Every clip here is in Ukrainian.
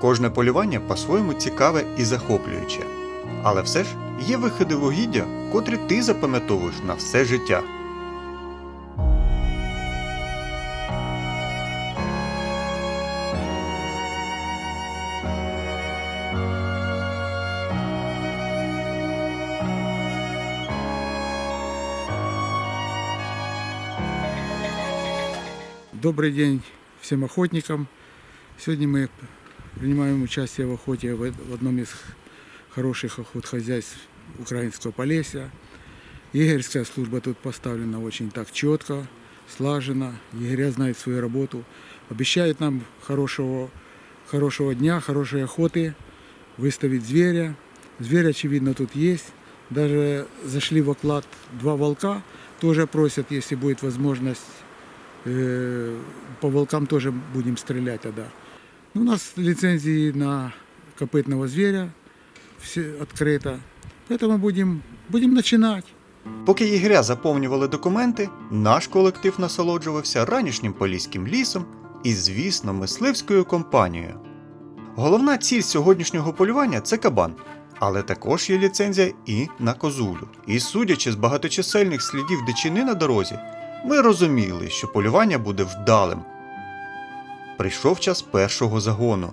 Кожне полювання по-своєму цікаве і захоплююче. Але все ж є виходи в котрі ти запам'ятовуєш на все життя. Добрый день всем охотникам. Сегодня мы принимаем участие в охоте в одном из хороших охотхозяйств украинского Полесья. Егерская служба тут поставлена очень так четко, слаженно. Егеря знают свою работу. Обещают нам хорошего, хорошего дня, хорошей охоты, выставить зверя. Зверь, очевидно, тут есть. Даже зашли в оклад два волка. Тоже просят, если будет возможность, э, по волкам тоже будем стрелять тогда. Ну, у нас лицензии на копытного зверя все открыто. Поэтому будем, будем начинать. Поки єгеря заповнювали документи, наш колектив насолоджувався ранішнім поліським лісом і, звісно, мисливською компанією. Головна ціль сьогоднішнього полювання це кабан, але також є ліцензія і на козулю. І судячи з багаточисельних слідів дичини на дорозі, ми розуміли, що полювання буде вдалим. Прийшов час першого загону.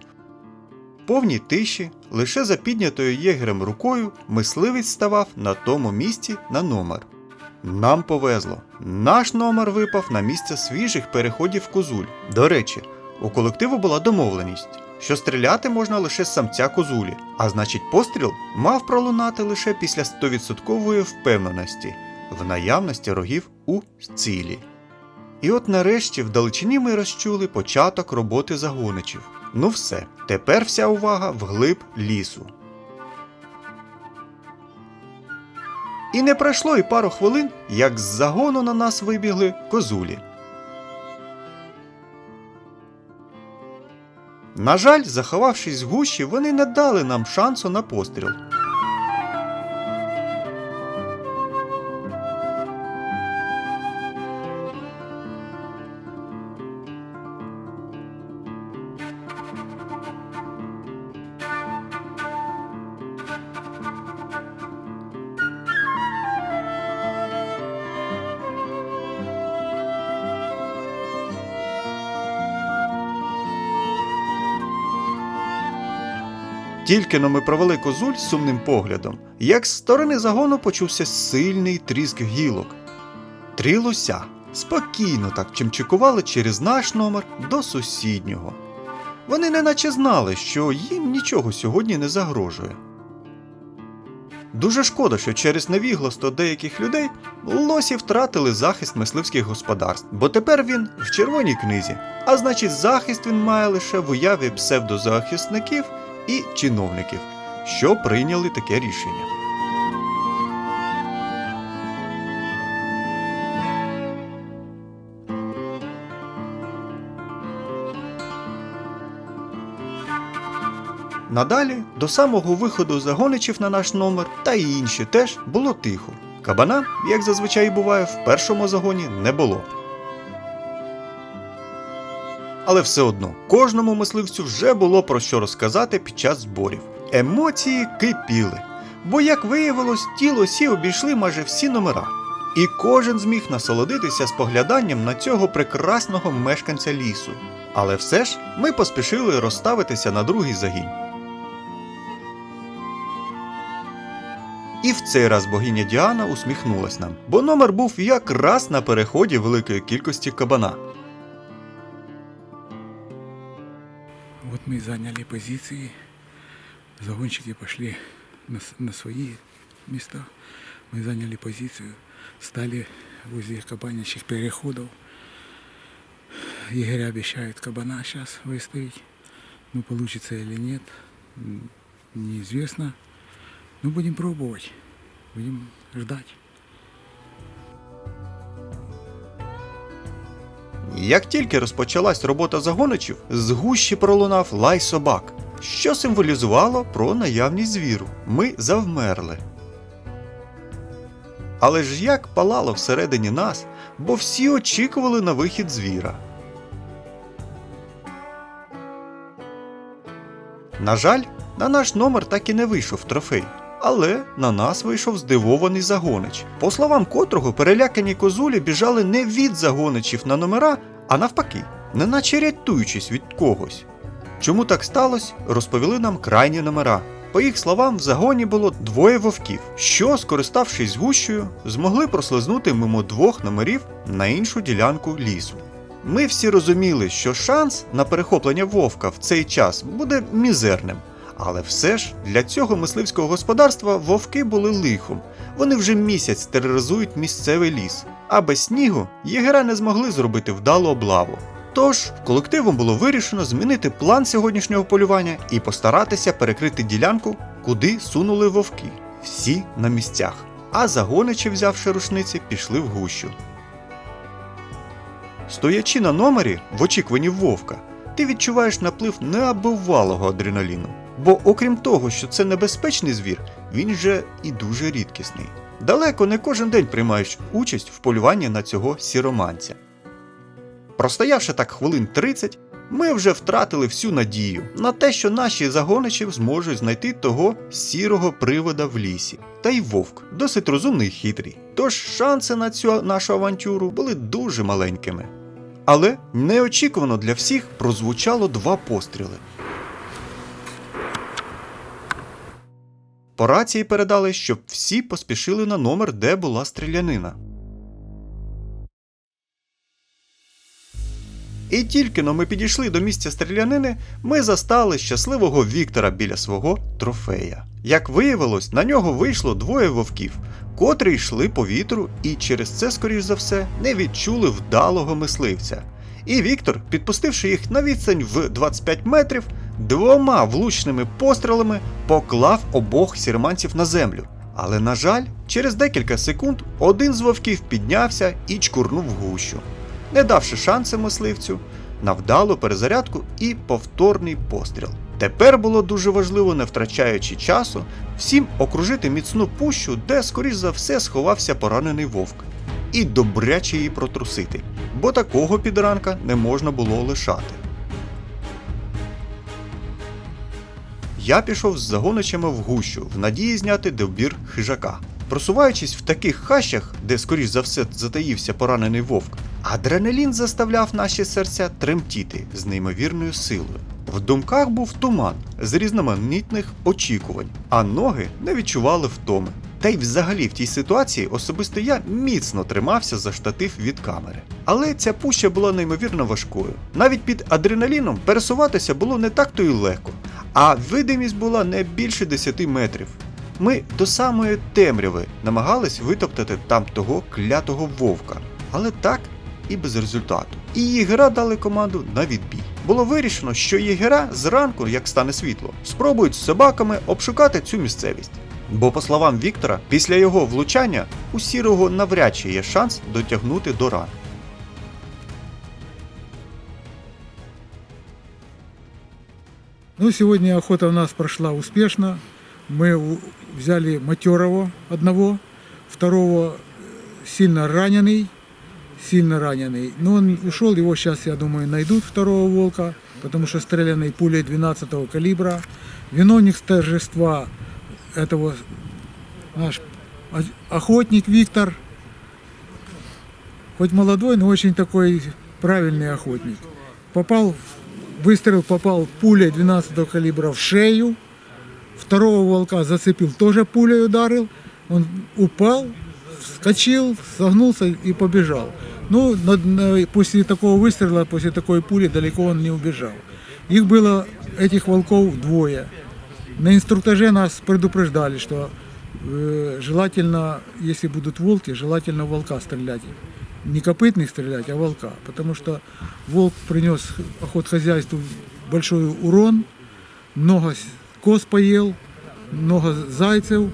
Повній тиші, лише за піднятою єгерем рукою, мисливець ставав на тому місці на номер. Нам повезло. Наш номер випав на місце свіжих переходів козуль. До речі, у колективу була домовленість, що стріляти можна лише з самця козулі, а значить, постріл мав пролунати лише після 100% впевненості в наявності рогів у цілі. І от нарешті вдалечині ми розчули початок роботи загоничів. Ну все, тепер вся увага вглиб лісу. І не пройшло і пару хвилин, як з загону на нас вибігли козулі. На жаль, заховавшись в гущі, вони не дали нам шансу на постріл. Тільки но ми провели козуль сумним поглядом, як з сторони загону почувся сильний тріск гілок. Три лося спокійно так чимчикували через наш номер до сусіднього. Вони неначе знали, що їм нічого сьогодні не загрожує. Дуже шкода, що через невігластво деяких людей лосі втратили захист мисливських господарств, бо тепер він в червоній книзі, а значить, захист він має лише в уяві псевдозахисників і чиновників, що прийняли таке рішення. Надалі, до самого виходу загоничів на наш номер та й інші теж було тихо. Кабана, як зазвичай буває, в першому загоні не було. Але все одно кожному мисливцю вже було про що розказати під час зборів. Емоції кипіли. Бо, як виявилось, ті лосі обійшли майже всі номера. І кожен зміг насолодитися спогляданням на цього прекрасного мешканця лісу. Але все ж ми поспішили розставитися на другий загін. І в цей раз богиня Діана усміхнулась нам, бо номер був якраз на переході великої кількості кабана. Мы заняли позиции. Загонщики пошли на, на свои места. Мы заняли позицию, стали возле кабанячих переходов. Егеря обещают кабана сейчас выставить. Ну, получится или нет, неизвестно. Но будем пробовать, будем ждать. Як тільки розпочалась робота загоничів, з гущі пролунав лай собак, що символізувало про наявність звіру. Ми завмерли. Але ж як палало всередині нас, бо всі очікували на вихід звіра. На жаль, на наш номер так і не вийшов трофей. Але на нас вийшов здивований загонич, по словам котрого перелякані козулі біжали не від загоничів на номера, а навпаки, неначе рятуючись від когось. Чому так сталося, розповіли нам крайні номера. По їх словам, в загоні було двоє вовків, що, скориставшись гущею, змогли прослизнути мимо двох номерів на іншу ділянку лісу. Ми всі розуміли, що шанс на перехоплення вовка в цей час буде мізерним. Але все ж для цього мисливського господарства вовки були лихом. Вони вже місяць тероризують місцевий ліс, а без снігу єгера не змогли зробити вдалу облаву. Тож колективом було вирішено змінити план сьогоднішнього полювання і постаратися перекрити ділянку, куди сунули вовки. Всі на місцях. А загоничі, взявши рушниці, пішли в гущу. Стоячи на номері в очікуванні вовка, ти відчуваєш наплив неабивалого адреналіну. Бо окрім того, що це небезпечний звір, він же і дуже рідкісний. Далеко не кожен день приймаєш участь в полюванні на цього сіроманця. Простоявши так хвилин 30, ми вже втратили всю надію на те, що наші загоничі зможуть знайти того сірого привода в лісі. Та й вовк досить розумний і хитрий. Тож шанси на цю нашу авантюру були дуже маленькими. Але неочікувано для всіх прозвучало два постріли. По рації передали, щоб всі поспішили на номер, де була стрілянина. І тільки но ми підійшли до місця стрілянини, ми застали щасливого Віктора біля свого трофея. Як виявилось, на нього вийшло двоє вовків, котрі йшли по вітру і через це, скоріш за все, не відчули вдалого мисливця. І Віктор, підпустивши їх на відстань в 25 метрів, двома влучними пострілами поклав обох сірманців на землю. Але, на жаль, через декілька секунд один з вовків піднявся і чкурнув гущу не давши шанси мисливцю на вдалу перезарядку і повторний постріл. Тепер було дуже важливо, не втрачаючи часу, всім окружити міцну пущу, де, скоріш за все, сховався поранений вовк, і добряче її протрусити, бо такого підранка не можна було лишати. Я пішов з загоничами в гущу в надії зняти довбір хижака. Просуваючись в таких хащах, де, скоріш за все, затаївся поранений вовк, адреналін заставляв наші серця тремтіти з неймовірною силою. В думках був туман з різноманітних очікувань, а ноги не відчували втоми. Та й взагалі в тій ситуації особисто я міцно тримався за штатив від камери. Але ця пуща була неймовірно важкою. Навіть під адреналіном пересуватися було не так то й легко, а видимість була не більше 10 метрів. Ми до самої темряви намагались витоптати там того клятого вовка, але так і без результату. І єгера дали команду на відбій. Було вирішено, що єгера зранку, як стане світло, спробують з собаками обшукати цю місцевість. Бо, по словам Віктора, після його влучання у сірого навряд чи є шанс дотягнути до ран. Ну, сегодня охота у нас прошла успешно. Мы взяли матерого одного, второго э, сильно раненый, сильно раненый. Но он ушел, его сейчас, я думаю, найдут второго волка, потому что стреляный пулей 12 калибра. Виновник торжества этого наш охотник Виктор, хоть молодой, но очень такой правильный охотник. Попал, выстрел попал пулей 12 калибра в шею, второго волка зацепил, тоже пулей ударил, он упал, вскочил, согнулся и побежал. Ну, на- на- после такого выстрела, после такой пули далеко он не убежал. Их было, этих волков, двое. На инструктаже нас предупреждали, что э, желательно, если будут волки, желательно в волка стрелять. Не копытных стрелять, а волка. Потому что волк принес охотхозяйству большой урон, много коз поел, много зайцев.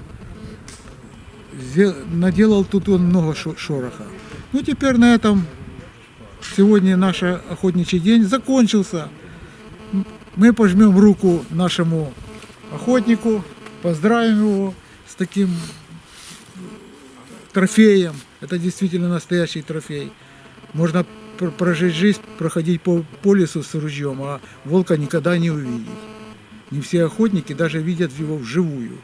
Наделал тут он много шо- шороха. Ну, теперь на этом сегодня наш охотничий день закончился. Мы пожмем руку нашему охотнику, поздравим его с таким трофеем. Это действительно настоящий трофей. Можно пр- прожить жизнь, проходить по, по лесу с ружьем, а волка никогда не увидеть. Не все охотники даже видят его вживую.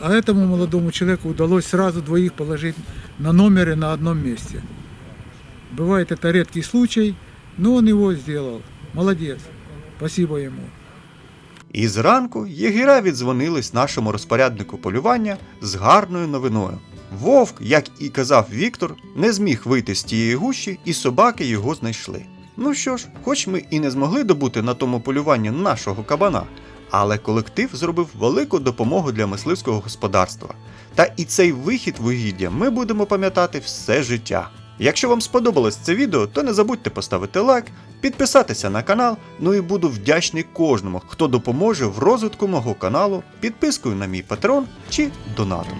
А этому молодому человеку удалось сразу двоих положить на номеры на одном месте. Бывает это редкий случай, но он его сделал. Молодец. Спасибо ему. І зранку єгера віддзвонились нашому розпоряднику полювання з гарною новиною. Вовк, як і казав Віктор, не зміг вийти з тієї гущі, і собаки його знайшли. Ну що ж, хоч ми і не змогли добути на тому полюванні нашого кабана, але колектив зробив велику допомогу для мисливського господарства. Та і цей вихід в ми будемо пам'ятати все життя. Якщо вам сподобалось це відео, то не забудьте поставити лайк, підписатися на канал, ну і буду вдячний кожному, хто допоможе в розвитку мого каналу підпискою на мій патрон чи донатом.